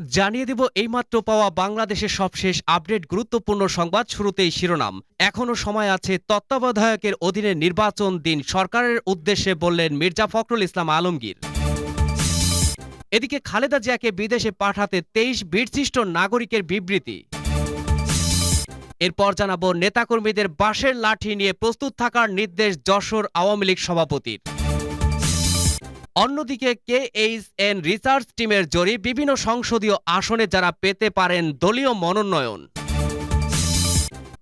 জানিয়ে দেব এইমাত্র পাওয়া বাংলাদেশের সবশেষ আপডেট গুরুত্বপূর্ণ সংবাদ শুরুতেই শিরোনাম। এখনও সময় আছে তত্ত্বাবধায়কের অধীনে নির্বাচন দিন সরকারের উদ্দেশ্যে বললেন মির্জা ফখরুল ইসলাম আলমগীর। এদিকে খালেদা জিয়াকে বিদেশে পাঠাতে তেইশ বীরশিষ্ট নাগরিকের বিবৃতি। এরপর জানাব নেতাকর্মীদের বাঁশের লাঠি নিয়ে প্রস্তুত থাকার নির্দেশ যশোর আওয়ামী লীগ সভাপতির। অন্যদিকে কে এইচ এন রিসার্চ টিমের জরি বিভিন্ন সংসদীয় আসনে যারা পেতে পারেন দলীয় মনোনয়ন।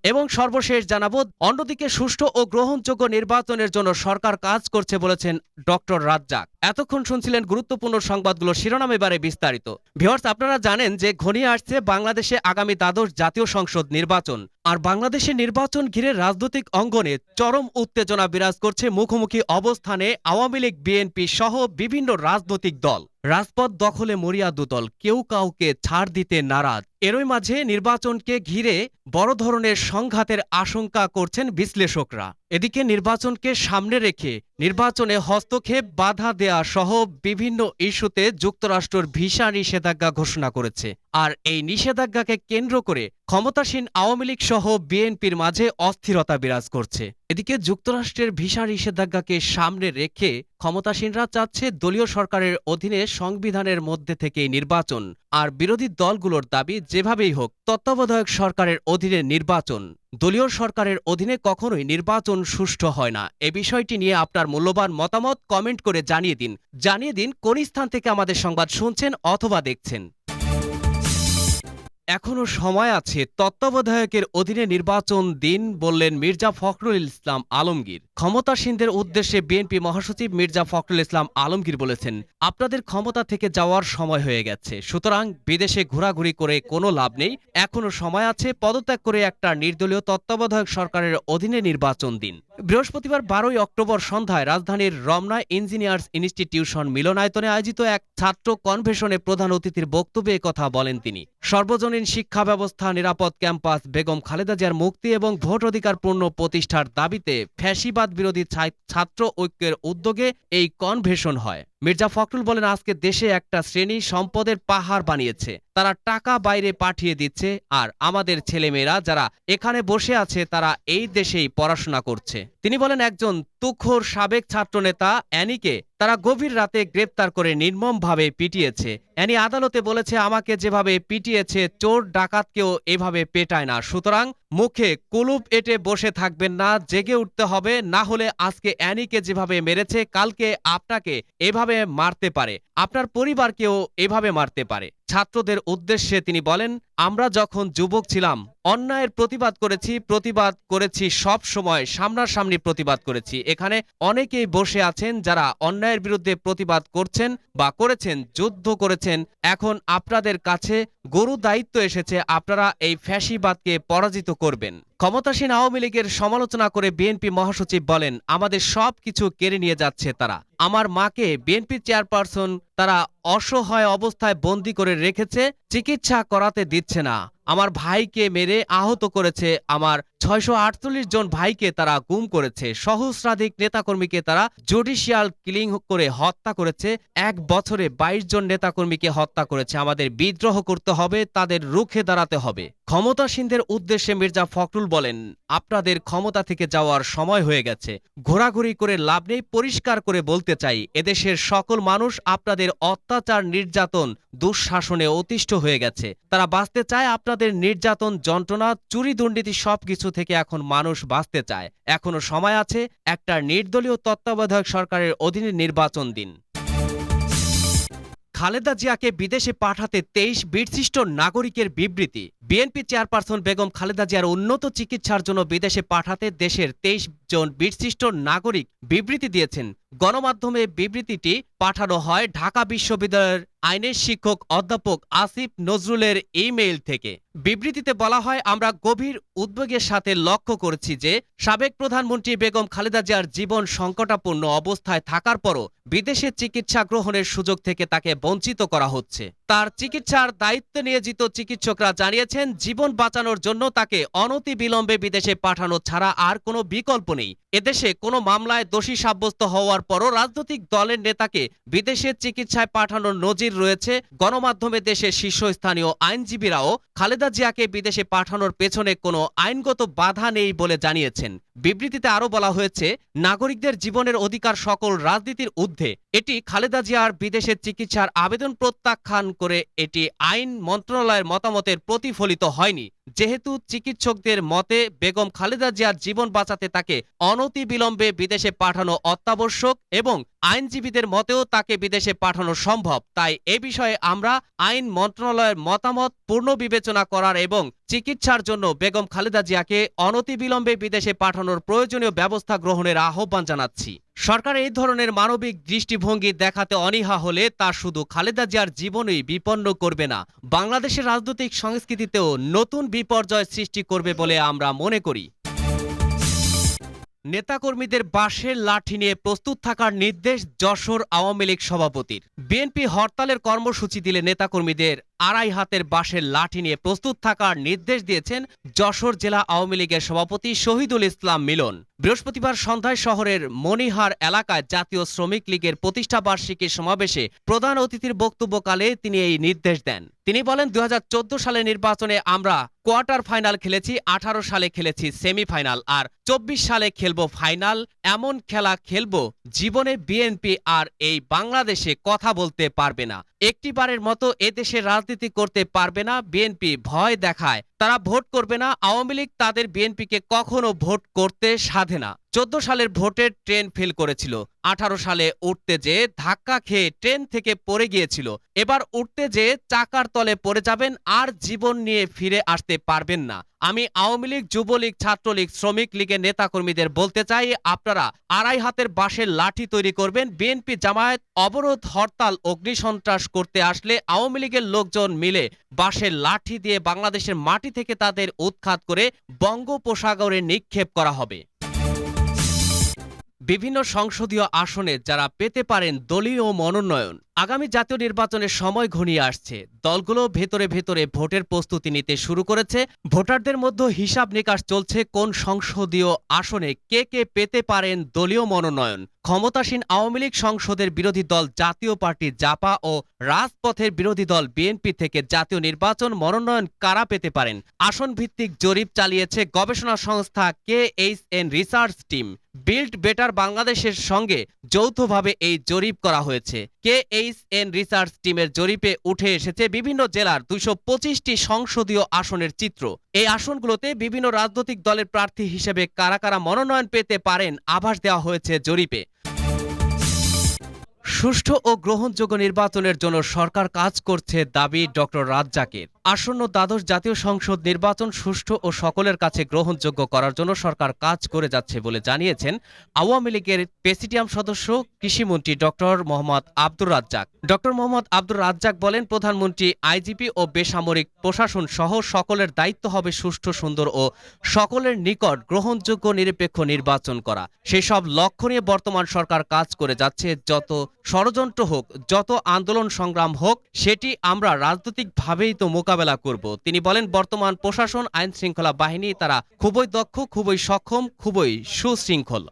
এবং সর্বশেষ জানাব, অন্যদিকে সুষ্ঠু ও গ্রহণযোগ্য নির্বাচনের জন্য সরকার কাজ করছে বলেছেন ডক্টর রাজ্জাক। এতক্ষণ শুনছিলেন গুরুত্বপূর্ণ সংবাদগুলো শিরোনাম এবারে বিস্তারিত। ভিওয়ার্স আপনারা জানেন যে ঘনিয়ে আসছে বাংলাদেশে আগামী দ্বাদশ জাতীয় সংসদ নির্বাচন। আর বাংলাদেশের নির্বাচন ঘিরে রাজনৈতিক অঙ্গনে চরম উত্তেজনা বিরাজ করছে মুখোমুখি অবস্থানে আওয়ামী লীগ, বিএনপি সহ বিভিন্ন রাজনৈতিক দল। রাজপথ দখলে মরিয়া দুদল কেউ কাউকে ছাড় দিতে নারাজ। এরই মাঝে নির্বাচনকে ঘিরে বড় ধরনের সংঘাতের আশঙ্কা করছেন বিশ্লেষকরা। এদিকে নির্বাচনকে সামনে রেখে নির্বাচনে হস্তক্ষেপ, বাধা দেয়া সহ বিভিন্ন ইস্যুতে যুক্তরাষ্ট্রের ভিসা নিষেধাজ্ঞা ঘোষণা করেছে। আর এই নিষেধাজ্ঞাকে কেন্দ্র করে ক্ষমতাসীন আওয়ামী লীগ সহ বিএনপির মাঝে অস্থিরতা বিরাজ করছে। এদিকে যুক্তরাষ্ট্রের ভিসা নিষেধাজ্ঞাকে সামনে রেখে ক্ষমতাসীনরা চাচ্ছে দলীয় সরকারের অধীনে সংবিধানের মধ্যে থেকে নির্বাচন, আর বিরোধী দলগুলোর দাবি যেভাবেই হোক, তত্ত্বাবধায়ক সরকারের অধীনে নির্বাচন। দলীয় সরকারের অধীনে কখনোই নির্বাচন সুষ্ঠু হয় না। এ বিষয়টি নিয়ে আপনার মূল্যবান মতামত কমেন্ট করে জানিয়ে দিন। জানিয়ে দিন কোন স্থান থেকে আমাদের সংবাদ শুনছেন অথবা দেখছেন। এখনও সময় আছে তত্ত্বাবধায়কের অধীনে নির্বাচন দিন বললেন মির্জা ফখরুল ইসলাম আলমগীর। ক্ষমতাসীনদের উদ্দেশ্যে বিএনপি মহাসচিব মির্জা ফখরুল ইসলাম আলমগীর বলেছেন, আপনাদের ক্ষমতা থেকে যাওয়ার সময় হয়ে গেছে। সুতরাং বিদেশে ঘোরাঘুরি করে কোনো লাভ নেই। এখনও সময় আছে পদত্যাগ করে একটা নির্দলীয় তত্ত্বাবধায়ক সরকারের অধীনে নির্বাচন দিন। বৃহস্পতিবার বারোই অক্টোবর সন্ধ্যায় রাজধানীর রমনা ইঞ্জিনিয়ার্স ইনস্টিটিউশন মিলনায়তনে আয়োজিত এক ছাত্র কনভেশনে প্রধান অতিথির বক্তব্যে কথা বলেন তিনি। সর্বজনীন শিক্ষা ব্যবস্থা, নিরাপদ ক্যাম্পাস, বেগম খালেদা জিয়ার মুক্তি এবং ভোট অধিকার পূর্ণ প্রতিষ্ঠার দাবিতে ফ্যাসিবাদ বিরোধী ছাত্র ঐক্যের উদ্যোগে এই কনভেশন হয়। মির্জা ফখরুল বলেন, আজকে দেশে একটা শ্রেণি সম্পদের পাহাড় বানিয়েছে। তারা টাকা বাইরে পাঠিয়ে দিচ্ছে আর আমাদের ছেলেমেয়েরা যারা এখানে বসে আছে, তারা এই দেশেই পড়াশোনা করছে। তিনি বলেন, একজন তুখোর সাবেক ছাত্রনেতা অ্যানিকে তারা গভীর রাতে গ্রেপ্তার করে নির্মমভাবে পিটিয়েছে। অ্যানি আদালতে বলেছে, আমাকে যেভাবে পিটিয়েছে, চোর ডাকাতকেও এভাবে পেটায় না। সুতরাং মুখে কুলুপ এটে বসে থাকবেন না, জেগে উঠতে হবে। না হলে আজকে অ্যানিকে যেভাবে মেরেছে, কালকে আপনাকে এভাবে মারতে পারে। আপনার পরিবারকেও এভাবে মারতে পারে। ছাত্রদের উদ্দেশ্যে তিনি বলেন, আমরা যখন যুবক ছিলাম, অন্যায়ের প্রতিবাদ করেছি প্রতিবাদ করেছি সব সময়, সামনাসামনি প্রতিবাদ করেছি। এখানে অনেকেই বসে আছেন যারা অন্যায়ের বিরুদ্ধে প্রতিবাদ করছেন বা করেছেন, যুদ্ধ করেছেন। এখন আপনাদের কাছে গরু দায়িত্ব এসেছে আপনারা এই ফ্যাসিবাদকে পরাজিত করবেন। ক্ষমতাসীন আওয়ামী লীগের সমালোচনা করে বিএনপি মহাসচিব বলেন, আমাদের সব কিছু কেড়ে নিয়ে যাচ্ছে তারা। আমার মাকে বিএনপি চেয়ারপারসন তারা অসহায় অবস্থায় বন্দি করে রেখেছে, চিকিৎসা করাতে দিচ্ছে না। আমার ভাইকে মেরে আহত করেছে। আমার ছয়শো আটচল্লিশ জন ভাইকে তারা গুম করেছে। সহস্রাধিক নেতাকর্মীকে তারা জুডিশিয়াল কিলিং করে হত্যা করেছে। এক বছরে বাইশ জন নেতাকর্মীকে হত্যা করেছে। আমাদের বিদ্রোহ করতে হবে, তাদের রুখে দাঁড়াতে হবে। ক্ষমতাসীনদের উদ্দেশ্যে মির্জা ফখরুল বলেন, আপনাদের ক্ষমতা থেকে যাওয়ার সময় হয়ে গেছে। ঘোরাঘুরি করে লাভ নেই, পরিষ্কার করে বলতে চাই, এদেশের সকল মানুষ আপনাদের অত্যাচার, নির্যাতন, দুঃশাসনে অতিষ্ঠ হয়ে গেছে। তারা বাঁচতে চায় আপনাদের নির্যাতন, যন্ত্রণা, চুরি দুর্নীতি সবকিছু থেকে এখন মানুষ বাঁচতে চায়। এখনও সময় আছে একটা নির্দলীয় তত্ত্বাবধায়ক সরকারের অধীনে নির্বাচন দিন। খালেদা জিয়াকে বিদেশে পাঠাতে তেইশ বীরশিষ্ট নাগরিকের বিবৃতি। বিএনপি চেয়ারপারসন বেগম খালেদা জিয়ার উন্নত চিকিৎসার জন্য বিদেশে পাঠাতে দেশের তেইশ জন বীরশিষ্ট নাগরিক বিবৃতি দিয়েছেন গণমাধ্যমে বিবৃতিটি পাঠানো হয় ঢাকা বিশ্ববিদ্যালয়ের আইনের শিক্ষক অধ্যাপক আসিফ নজরুলের ইমেইল থেকে। বিবৃতিতে বলা হয়, আমরা গভীর উদ্বেগের সাথে লক্ষ্য করেছি যে, সাবেক প্রধানমন্ত্রী বেগম খালেদা জিয়ার জীবন সংকটাপূর্ণ অবস্থায় থাকার পরও বিদেশে চিকিৎসা গ্রহণের সুযোগ থেকে তাকে বঞ্চিত করা হচ্ছে। তার চিকিৎসার দায়িত্ব নিয়োজিত চিকিৎসকরা জানিয়েছেন, জীবন বাঁচানোর জন্য তাকে অনতি বিলম্বে বিদেশে পাঠানো ছাড়া আর কোনো বিকল্প নেই। এদেশে কোনো মামলায় দোষী সাব্যস্ত হওয়ার পরও রাজনৈতিক দলের নেতাকে বিদেশে চিকিৎসায় পাঠানোর নজির রয়েছে। গণমাধ্যমে দেশের শীর্ষস্থানীয় আইনজীবীরাও খালেদা জিয়াকে বিদেশে পাঠানোর পেছনে কোনো আইনগত বাধা নেই বলে জানিয়েছেন। বিবৃতিতে আরও বলা হয়েছে, নাগরিকদের জীবনের অধিকার সকল রাজনীতির ঊর্ধ্বে। এটি খালেদা জিয়ার বিদেশে চিকিৎসার আবেদন প্রত্যাখ্যান করে এটি আইন মন্ত্রণালয়ের মতামতের প্রতিফলিত হয়নি। যেহেতু চিকিৎসকদের মতে, বেগম খালেদা জিয়ার জীবন বাঁচাতে তাকে অনতি বিলম্বে বিদেশে পাঠানো অত্যাবশ্যক এবং আইনজীবীদের মতেও তাকে বিদেশে পাঠানো সম্ভব। তাই এ বিষয়ে আমরা আইন মন্ত্রণালয়ের মতামত পূর্ণ বিবেচনা করার এবং চিকিৎসার জন্য বেগম খালেদা জিয়াকে অনতিবিলম্বে বিদেশে পাঠানোর প্রয়োজনীয় ব্যবস্থা গ্রহণের আহ্বান জানাচ্ছি। সরকার এই ধরনের মানবিক দৃষ্টিভঙ্গি দেখাতে অনীহা হলে তা শুধু খালেদা জিয়ার জীবনই বিপন্ন করবে না। বাংলাদেশের রাজনৈতিক সংস্কৃতিতেও নতুন বিপর্যয় সৃষ্টি করবে বলে আমরা মনে করি। নেতাকর্মীদের বাঁশের লাঠি নিয়ে প্রস্তুত থাকার নির্দেশ যশোর আওয়ামী লীগ সভাপতির। বিএনপি হরতালের কর্মসূচি দিলে নেতাকর্মীদের আড়াই হাতের বাঁশের লাঠি নিয়ে প্রস্তুত থাকার নির্দেশ দিয়েছেন যশোর জেলা আওয়ামী লীগের সভাপতি শহীদুল ইসলাম মিলন। বৃহস্পতিবার সন্ধ্যায় শহরের মনিহার এলাকায় জাতীয় শ্রমিক লীগের প্রতিষ্ঠা বার্ষিকী সমাবেশে প্রধান অতিথির বক্তব্যকালে তিনি এই নির্দেশ দেন। তিনি বলেন দুই সালে নির্বাচনে আমরা কোয়ার্টার ফাইনাল খেলেছি, আঠারো সালে খেলেছি সেমিফাইনাল, আর চব্বিশ সালে খেলব ফাইনাল। এমন খেলা খেলব জীবনে বিএনপি আর এই বাংলাদেশে কথা বলতে পারবে না। একটিবারের মতো এদেশে রাজনীতি করতে পারবে না বিএনপি ভয় দেখায়। তারা ভোট করবে না, আওয়ামী লীগ তাদের বিএনপিকে কখনো ভোট করতে সাধে না। চোদ্দ সালের ভোটের ট্রেন ফেল করেছিল। আঠারো সালে উঠতে যে ধাক্কা খেয়ে ট্রেন থেকে পড়ে গিয়েছিল। এবার উঠতে যে চাকার তলে পড়ে যাবেন আর জীবন নিয়ে ফিরে আসতে পারবেন না। আমি আওয়ামী লীগ, যুবলীগ, ছাত্রলীগ, শ্রমিক লীগের নেতাকর্মীদের বলতে চাই, আপনারা আড়াই হাতের বাঁশের লাঠি তৈরি করবেন, বিএনপি জামায়াত অবরোধ, হরতাল, অগ্নিসন্ত্রাস করতে আসলে আওয়ামী লীগের লোকজন মিলে বাঁশের লাঠি দিয়ে বাংলাদেশের মাটি থেকে তাদের উৎখাত করে বঙ্গোপসাগরে নিক্ষেপ করা হবে। বিভিন্ন সংসদীয় আসনে যারা পেতে পারেন দলীয় মনোনয়ন। আগামী জাতীয় নির্বাচনের সময় ঘনিয়ে আসছে। দলগুলো ভেতরে ভেতরে ভোটের প্রস্তুতি নিতে শুরু করেছে। ভোটারদের মধ্যে হিসাব নিকাশ চলছে কোন সংসদীয় আসনে কে কে পেতে পারেন দলীয় মনোনয়ন। ক্ষমতাসীন আওয়ামী লীগ সংসদের বিরোধী দল জাতীয় পার্টি জাপা ও রাজপথের বিরোধী দল বিএনপি থেকে জাতীয় নির্বাচন মনোনয়ন কারা পেতে পারেন? আসন ভিত্তিক জরিপ চালিয়েছে গবেষণা সংস্থা K H N research team. Build better বাংলাদেশের সঙ্গে যৌথভাবে এই জরিপ করা হয়েছে। কে এইচ এন রিসার্চ টিমের জরিপে উঠে এসেছে বিভিন্ন জেলার দুইশো পঁচিশটি সংসদীয় আসনের চিত্র। এই আসনগুলোতে বিভিন্ন রাজনৈতিক দলের প্রার্থী হিসেবে কারা কারা মনোনয়ন পেতে পারেন আভাস দেওয়া হয়েছে জরিপে। সুষ্ঠু ও গ্রহণযোগ্য নির্বাচনের জন্য সরকার কাজ করছে দাবি ডক্টর রাজ্জাকের। আসন্ন দ্বাদশ জাতীয় সংসদ নির্বাচন সুষ্ঠু ও সকলের কাছে গ্রহণযোগ্য করার জন্য সরকার কাজ করে যাচ্ছে বলে জানিয়েছেন আওয়ামী লীগের প্রেসিডিয়াম সদস্য কৃষিমন্ত্রী ডক্টর মোহাম্মদ আব্দুর রাজ্জাক। ডক্টর মোহাম্মদ আব্দুর রাজ্জাক বলেন, প্রধানমন্ত্রী, আইজিপি ও বেসামরিক প্রশাসন সহ সকলের দায়িত্ব হবে সুষ্ঠু, সুন্দর ও সকলের নিকট গ্রহণযোগ্য, নিরপেক্ষ নির্বাচন করা। সেই সব লক্ষ্য নিয়ে বর্তমান সরকার কাজ করে যাচ্ছে। যত ষড়যন্ত্র হোক, যত আন্দোলন সংগ্রাম হোক, সেটি আমরা রাজনৈতিকভাবেই তো মোকাবেলা করব। তিনি বলেন, বর্তমান প্রশাসন আইন শৃঙ্খলা বাহিনী, তারা খুবই দক্ষ, খুবই সক্ষম, খুবই সুশৃঙ্খল।